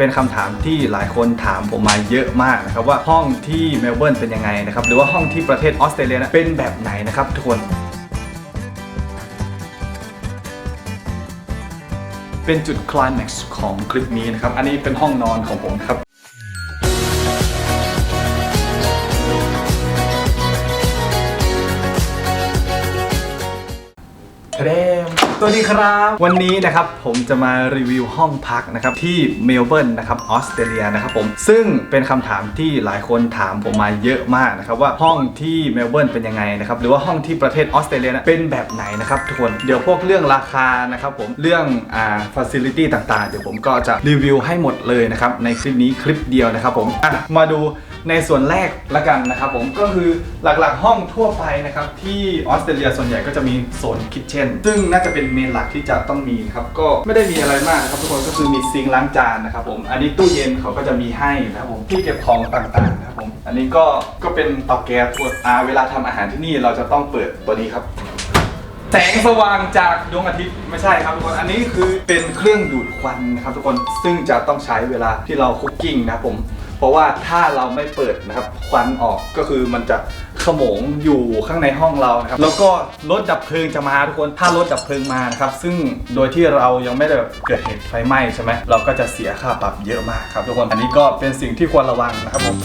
เป็นคำถามที่หลายคนถามผมมาเยอะมากนะครับว่าห้องที่เมลเบิร์นเป็นยังไงนะครับหรือว่าห้องที่ประเทศออสเตรเลียนะเป็นแบบไหนนะครับทุกคน เป็นจุดคลายแม็กซ์ของคลิปนี้นะครับอันนี้เป็นห้องนอนของผมครับ วัสดีครับ วันนี้นะครับผมจะมารีวิวห้องพักนะครับที่เมลเบิร์นนะครับออสเตรเลียนะครับผมซึ่งเป็นคำถามที่หลายคนถามผมมาเยอะมากนะครับว่าห้องที่เมลเบิร์นเป็นยังไงนะครับหรือว่าห้องที่ประเทศออสเตรเลียนะเป็นแบบไหนนะครับทุกคนเดี๋ยวพวกเรื่องราคานะครับผมเรื่องอ่าฟ a ซิลิตี้ต่างๆ เดี๋ยวผมก็จะรีวิวให้หมดเลยนะครับในคลิปนี้คลิปเดียวนะครับผมอะมาดู ในส่วนแรกละกันนะครับผมก็คือหลักๆห้องทั่วไปนะครับที่ออสเตรเลียส่วนใหญ่ก็จะมีโซนคิทเช่น ซึ่งน่าจะเป็นเมนหลักที่จะต้องมีครับก็ไม่ได้มีอะไรมากนะครับทุกคนก็คือมีซิงค์ล้างจานนะครับผมอันนี้ตู้เย็นเขาก็จะมีให้นะครับผมที่เก็บของต่างๆนะครับผมอันนี้ก็ก็เป็นเตาแก๊สทั่วอ่าเวลาทำอาหารที่นี่เราจะต้องเปิดตัวนี้ครับแสงสว่างจากดวงอาทิตย์ไม่ใช่ครับทุกคนอันนี้คือเป็นเครื่องดูดควันนะครับทุกคนซึ่งจะต้องใช้เวลาที่เราคุกกิ้งนะครับผม เพราะว่าถ้าเราไม่เปิดนะครับควันออกก็คือมันจะขโมงอยู่ข้างในห้องเรานะครับแล้วก็รถดับเพลิงจะมาทุกคนถ้ารถดับเพลิงมานะครับซึ่งโดยที่เรายังไม่ได้แบบเกิดเหตุไฟไหม้ใช่ไหมเราก็จะเสียค่าปรับเยอะมากครับทุกคนอันนี้ก็เป็นสิ่งที่ควรระวังนะครับผม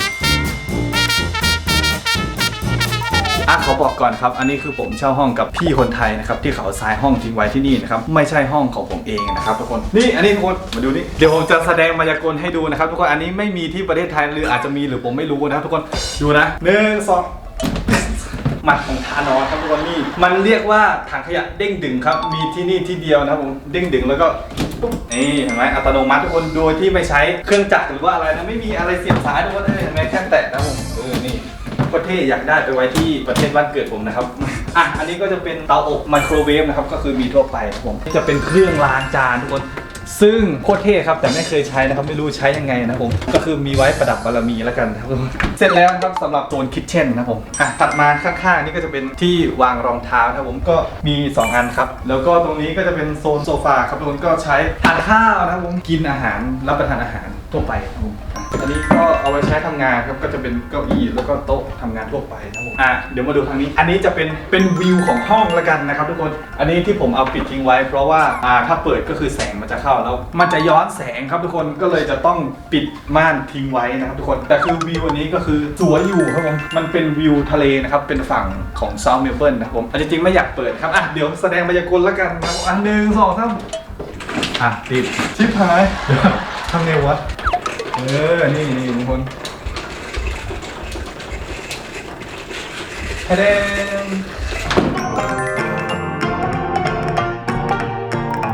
อะขอบอกก่อนครับ อันนี้คือผมเช่าห้องกับพี่คนไทยนะครับที่เขาซายห้องทิ้งไว้ที่นี่นะครับไม่ใช่ห้องของผมเองนะครับทุกคนนี่อันนี้ทุกคนมาดูนี่เดี๋ยวผมจะแสดงมายากลให้ดูนะครับทุกคนอันนี้ไม่มีที่ประเทศไทยหรืออาจจะมีหรือผมไม่รู้นะครับทุกคนดูนะหนึ่งสองหมัดของทานอสครับทุกคนนี่มันเรียกว่าถังขยะเด้งดึงครับ มีที่นี่ที่เดียวนะครับผมเด้งดึงแล้วก็ปุ๊บนี่เห็นไหมอัตโนมัติทุกคนโดยที่ไม่ใช้เครื่องจักรหรือว่าอะไรนะไม่มีอะไรเสียบสายทุกคนเอ้ยเห็นไหมแค่แตะนะผม เออนี่โคตรเท่อยากได้ไปไว้ที่ประเทศบ้านเกิดผมนะครับ อะ อันนี้ก็จะเป็นเตาอบไมโครเวฟนะครับ ก็คือมีทั่วไปครับผมจะเป็นเครื่องล้างจานทุกคน ซึ่งโคตรเท่ครับ แต่ไม่เคยใช้นะครับ ไม่รู้ใช้ยังไงนะผม ก็คือมีไว้ประดับบารมีแล้วกันนะครับผมเสร็จแล้วนะครับสำหรับโซนคิทเช่นนะครับผม อะ ถัดมาข้างๆนี่ก็จะเป็นที่วางรองเท้านะครับผม ก็มี 2 อันครับ แล้วก็ตรงนี้ก็จะเป็นโซนโซฟาครับทุกคน ก็ใช้ทานข้าวนะครับผม กินอาหาร รับประทานอาหารทั่วไปครับผม อะอันนี้ก็เอาไว้ใช้ทำงานครับก็จะเป็นเก้าอี้แล้วก็โต๊ะทำงานทั่วไปนะครับผมอะเดี๋ยวมาดูทางนี้ อันนี้จะเป็นเป็นวิวของห้องละกันนะครับทุกคนอันนี้ที่ผมเอาปิดทิ้งไว้ เพราะว่าอ่าถ้าเปิดก็คือแสงมันจะเข้าแล้ว มันจะย้อนแสงครับทุกคนก็เลยจะต้องปิดม่านทิ้งไว้นะครับทุกคนแต่คือวิวอันนี้ก็คือสวยอยู่ครับผมมันเป็นวิวทะเลนะครับเป็นฝั่งของเซาท์เมลเบิร์นนะครับผมอันจริงๆไม่อยากเปิดครับอะเดี๋ยวแสดงมายากลละกันครับอันหนึ่งสองสาม อะติดชิปหายเดี๋ยวทำไงวะ เออ นี่นี่ทุกคนเดง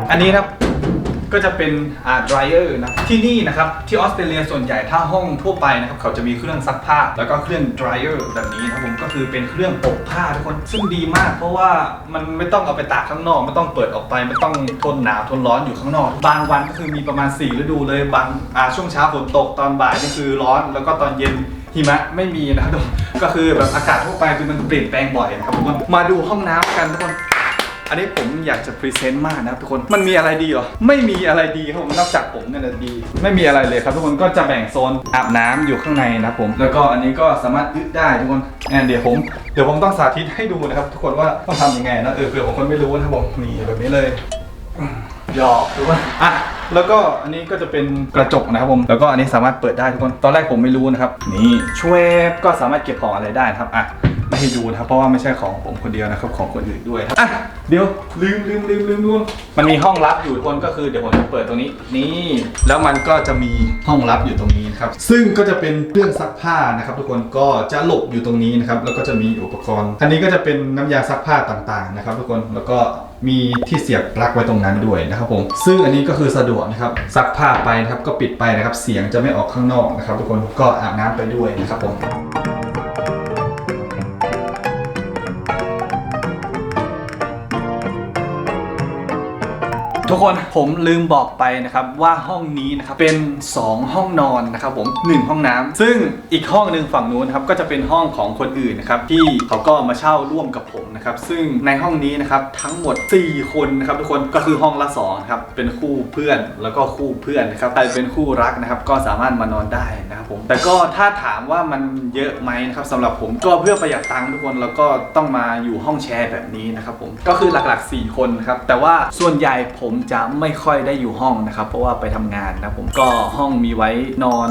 อันนี้ครับ ก็จะเป็นอ่า dryer นะที่นี่นะครับที่ออสเตรเลียส่วนใหญ่ถ้าห้องทั่วไปนะครับเขาจะมีเครื่องซักผ้า แล้วก็เครื่อง dryer แบบนี้นะครับผมก็คือเป็นเครื่องอบผ้าทุกคนซึ่งดีมาก เพราะว่ามันไม่ต้องเอาไปตากข้างนอกไม่ต้องเปิดออกไปไม่ต้องทนหนาวทนร้อนอยู่ข้างนอก บางวันก็คือมีประมาณ 4 ฤดูเลยบางอ่าช่วงเช้าฝนตกตอนบ่ายนี่คือร้อน แล้วก็ตอนเย็นหิมะไม่มีนะครับทุกคนก็คือแบบอากาศทั่วไปคือมันเปลี่ยนแปลงบ่อยนะครับทุกคนมาดูห้องน้ำกันทุกคน อันนี้ผมอยากจะพรีเซนต์มากนะครับทุกคนมันมีอะไรดีเหรอไม่มีอะไรดีครับผมนอกจากผมเนี่ยแหละดี ไม่มีอะไรเลยครับ ทุกคนก็จะแบ่งโซนอาบน้ำอยู่ข้างในนะครับผม แล้วก็อันนี้ก็สามารถยึดได้ทุกคนงั้นเดี๋ยวผมเดี๋ยวผมต้องสาธิตให้ดูนะครับ ทุกคนว่าต้องทำยังไงนะเออเผื่อบางคนไม่รู้นะครับผมนี่แบบนี้เลยหยอกหรือว่าอะแล้วก็อันนี้ก็จะเป็นกระจกนะครับผม แล้วก็อันนี้สามารถเปิดได้ทุกคน ตอนแรกผมไม่รู้นะครับ นี่ช่วยก็สามารถเก็บของอะไรได้นะครับ อะ ม่ให้ดูนะครับ เพราะว่าไม่ใช่ของผมคนเดียวนะครับ ของคนอื่นด้วยครับอะเดี๋ยวลืมลืมลืมลืมดูมันมีห้องลับอยู่ทุกคนก็คือเดี๋ยวผมจะเปิดตรงนี้นี่แล้วมันก็จะมีห้องลับอยู่ตรงนี้นะครับซึ่งก็จะเป็นเครื่องซักผ้านะครับ ทุกคนก็จะหลบอยู่ตรงนี้นะครับแล้วก็จะมีอุปกรณ์อันนี้ก็จะเป็นน้ำยาซักผ้าต่างๆนะครับ ทุกคนแล้วก็มีที่เสียบปลั๊กไว้ตรงนั้นด้วยนะครับผมซึ่งอันนี้ก็คือสะดวกนะครับซักผ้าไปนะครับก็ปิดไปนะครับ เสียงจะไม่ออกข้างนอกนะครับ ทุกคนก็อาบน้ำไปด้วยนะครับผม ทุกคนผมลืมบอกไปนะครับว่าห้องนี้นะครับเป็น 2 ห้องนอนนะครับผม 1 ห้องน้ำซึ่งอีกห้องหนึ่งฝั่งนู้นครับก็จะเป็นห้องของคนอื่นนะครับที่เขาก็มาเช่าร่วมกับผมนะครับซึ่งในห้องนี้นะครับทั้งหมด 4 คนนะครับทุกคนก็คือห้องละ2ครับเป็นคู่เพื่อนแล้วก็คู่เพื่อนนะครับใครเป็นคู่รักนะครับก็สามารถมานอนได้นะครับผมแต่ก็ถ้าถามว่ามันเยอะไหมนะครับสำหรับผมก็เพื่อประหยัดตังค์ทุกคนแล้วก็ต้องมาอยู่ห้องแชร์แบบนี้นะครับผมก็คือหลักๆ 4 คนครับแต่ว่าส่วนใหญ่ผมจะไม่ค่อยได้อยู่ห้องนะครับ เพราะว่าไปทำงานนะครับผมก็ห้องมีไว้นอน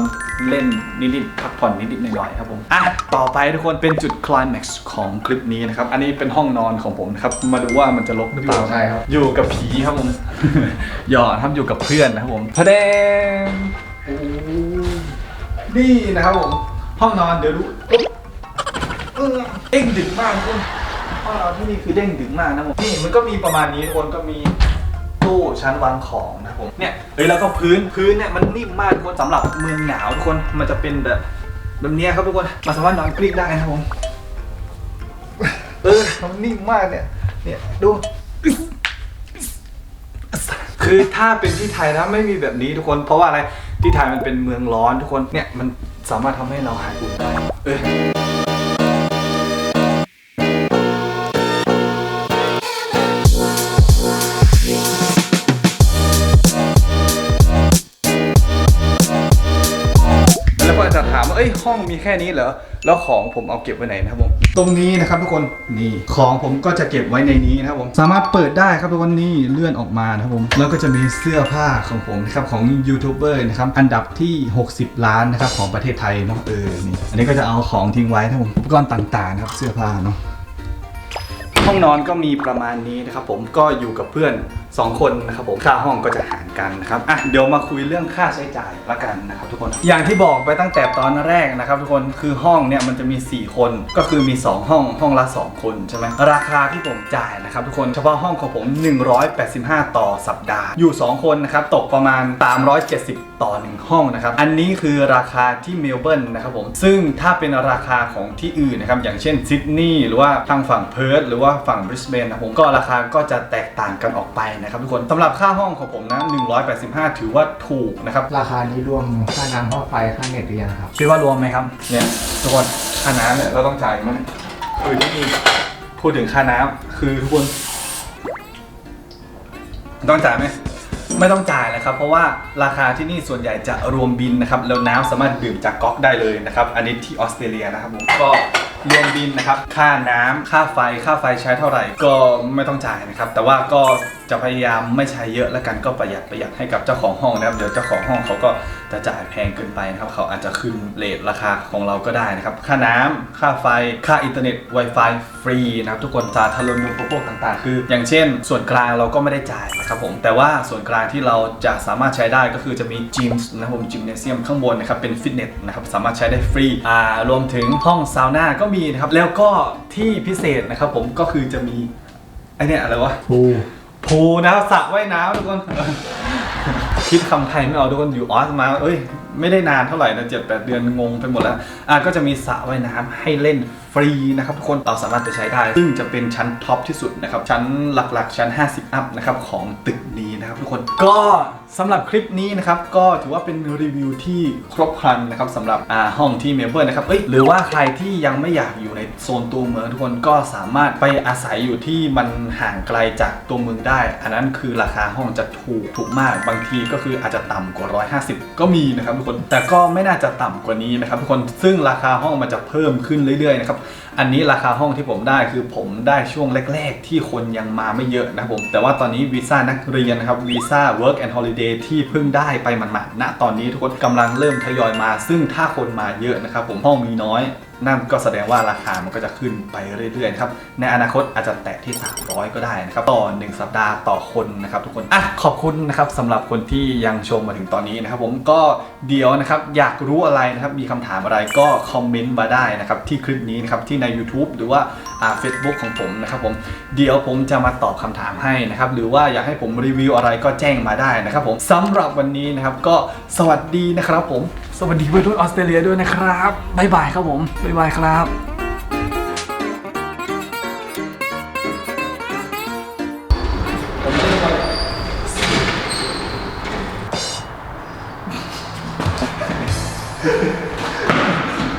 เล่นนิดๆพักผ่อนนิดๆหน่อยๆครับผมอะต่อไปทุกคนเป็นจุดคล i แม็กซ์ของคลิปนี้นะครับ อันนี้เป็นห้องนอนของผมนะครับ มาดูว่ามันจะลบหรือเปล่าใช่ครับ อยู่กับผีครับผมหยอดครับอยู่กับเพื่อนนะครับผมพะแดงโอ้นี่นะครับผม ห้องนอนเดี๋ยวดูอุ๊บเออเด้งดึงมากทุกคนห้องนอนที่นี่คือเด้งดึงมากนะผมนี่มันก็มีประมาณนี้ทุกคนก็มี ตู้ชั้นวางของนะครับผมเนี่ยเฮ้ยแล้วก็พื้นพื้นเนี่ยมันนิ่มมากทุกคนสำหรับเมืองหนาวทุกคนมันจะเป็นแบบแบบเนี้ยครับทุกคนมาสามารถนอนกลิ้งได้นะครับผมเออมันนิ่มมากเนี่ยเนี่ยดูคือถ้าเป็นที่ไทยนะไม่มีแบบนี้ทุกคน เพราะว่าอะไรที่ไทยมันเป็นเมืองร้อนทุกคนเนี่ยมันสามารถทำให้เราหายอุ่นได้เออาจจะถามว่าเอ้ยห้องมีแค่นี้เหรอแล้วของผมเอาเก็บไว้ไหนนะครับผมตรงนี้นะครับทุกคนนี่ของผมก็จะเก็บไว้ในนี้นะครับผมสามารถเปิดได้ครับทุกคนนี่เลื่อนออกมานะครับผมแล้วก็จะมีเสื้อผ้าของผมนะครับของยูทูบเบอร์นะครับอันดับที่ 60 ล้านนะครับของประเทศไทยเนาะเออนี่อันนี้ก็จะเอาของทิ้งไว้นะครับผมอุปกรณ์ต่างๆนะครับเสื้อผ้าเนาะห้องนอนก็มีประมาณนี้นะครับผมก็อยู่กับเพื่อน 2 คนนะครับผมค่าห้องก็จะหารกันนะครับอะเดี๋ยวมาคุยเรื่องค่าใช้จ่ายละกันนะครับทุกคน อย่างที่บอกไปตั้งแต่ตอนแรกนะครับทุกคนคือห้องเนี่ยมันจะมี 4 คนก็คือมี 2 ห้องห้องละ 2 คนใช่ไหมราคาที่ผมจ่ายนะครับทุกคนเฉพาะห้องของผม 185 ต่อสัปดาห์อยู่ 2 คนนะครับตกประมาณ 370 ต่อ 1 ห้องนะครับอันนี้คือราคาที่เมลเบิร์นนะครับผมซึ่งถ้าเป็นราคาของที่อื่นนะครับอย่างเช่นซิดนีย์หรือว่าทางฝั่งเพิร์ธหรือว่าฝั่งบริสเบนนะครับผมก็ราคาก็จะแตกต่างกันออกไปนะครับทุกคนสำหรับค่าห้องของผมนะ 185 ถือว่าถูกนะครับ ราคานี้รวมค่าน้ำค่าไฟค่าเน็ตหรือยังครับคิดว่ารวมไหมครับ เนี่ยทุกคนค่าน้ำเนี่ยเราต้องจ่ายมั้ยคือที่นี่พูดถึงค่าน้ำคือทุกคน ต้องจ่ายไหมไม่ต้องจ่ายเลยครับ เพราะว่าราคาที่นี่ส่วนใหญ่จะรวมบินนะครับ แล้วน้ำสามารถดื่มจากก๊อกได้เลยนะครับ อันนี้ที่ออสเตรเลียนะครับผมก็รวมบินนะครับ ค่าน้ำค่าไฟ ค่าไฟใช้เท่าไหร่ ก็ไม่ต้องจ่ายนะครับ แต่ว่าก็ จะพยายามไม่ใช้เยอะแล้วกันก็ประหยัดประหยัดให้กับเจ้าของห้องนะครับเดี๋ยวเจ้าของห้องเขาก็จะจ่ายแพงเกินไปนะครับเขาอาจจะขึ้นเรทราคาของเราก็ได้นะครับ ค่าน้ำค่าไฟค่าอินเทอร์เน็ต Wi-Fi ฟรีนะครับทุกคนสาธารณูปโภคต่างๆ คือ อย่างเช่น ส่วนกลางเราก็ไม่ได้จ่ายนะครับผมแต่ว่าส่วนกลางที่เราจะสามารถใช้ได้ก็คือจะมีจิมส์นะครับผมจิมเนเซียมข้างบนนะครับเป็นฟิตเนสนะครับสามารถใช้ได้ฟรีอ่ารวมถึงห้องซาวน่าก็มีนะครับแล้วก็ที่พิเศษนะครับผมก็คือจะมีไอเนี่ยอะไรวะ พูนะครับสระว่ายน้ำทุกคน คิดคำไทยไม่ออกทุกคนอยู่ออสมาเอ้ยไม่ได้นานเท่าไหร่นะเจ็ดแปดเดือนงงไปหมดแล้วอะก็จะมีสระว่ายน้ำให้เล่นฟรีนะครับทุกคนเราสามารถไปใช้ได้ ซึ่งจะเป็นชั้นท็อปที่สุดนะครับชั้นหลักๆชั้น 50 อัพนะครับของตึกนี้ นะครับทุกคนก็สำหรับคลิปนี้นะครับก็ถือว่าเป็นรีวิวที่ครบครันนะครับสำหรับอ่าห้องที่เมลเบิร์นนะครับเอ้ยหรือว่าใครที่ยังไม่อยากอยู่ในโซนตัวเมืองทุกคนก็สามารถไปอาศัยอยู่ที่มันห่างไกลจากตัวเมืองได้ อันนั้นคือราคาห้องจะถูกถูกมากบางทีก็คืออาจจะต่ำกว่า 150 ก็มีนะครับทุกคนแต่ก็ไม่น่าจะต่ำกว่านี้นะครับทุกคนซึ่งราคาห้องมันจะเพิ่มขึ้นเรื่อยๆนะครับอันนี้ราคาห้องที่ผมได้คือผมได้ช่วงแรก ๆ ที่คนยังมาไม่เยอะนะครับผมแต่ว่าตอนนี้วีซ่านักเรียนนะครับวีซ่า work and holiday ที่เพิ่งได้ไปหมาดๆณตอนนี้ทุกคนกำลังเริ่มทยอยมา ซึ่งถ้าคนมาเยอะนะครับผมห้องมีน้อยนั่นก็แสดงว่าราคามันก็จะขึ้นไปเรื่อยๆครับ ในอนาคตอาจจะแตะที่ 300 ก็ได้นะครับ ต่อ 1 สัปดาห์ต่อคนนะครับทุกคน อะ ขอบคุณนะครับสำหรับคนที่ยังชมมาถึงตอนนี้นะครับ ผมก็เดี๋ยวนะครับ อยากรู้อะไรนะครับ มีคำถามอะไรก็คอมเมนต์มาได้นะครับ ที่คลิปนี้นะครับ ที่ใน YouTube หรือว่า่าเฟซบุ๊กของผมนะครับผมเดี๋ยวผมจะมาตอบคำถามให้นะครับหรือว่าอยากให้ผมรีวิวอะไรก็แจ้งมาได้นะครับผมสำหรับวันนี้นะครับก็สวัสดีนะครับผม สวัสดีเพื่อนรุ่ออสเตรเลียด้วยนะครับบ๊ายบายครับผมบ๊ายบายครับ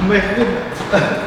没。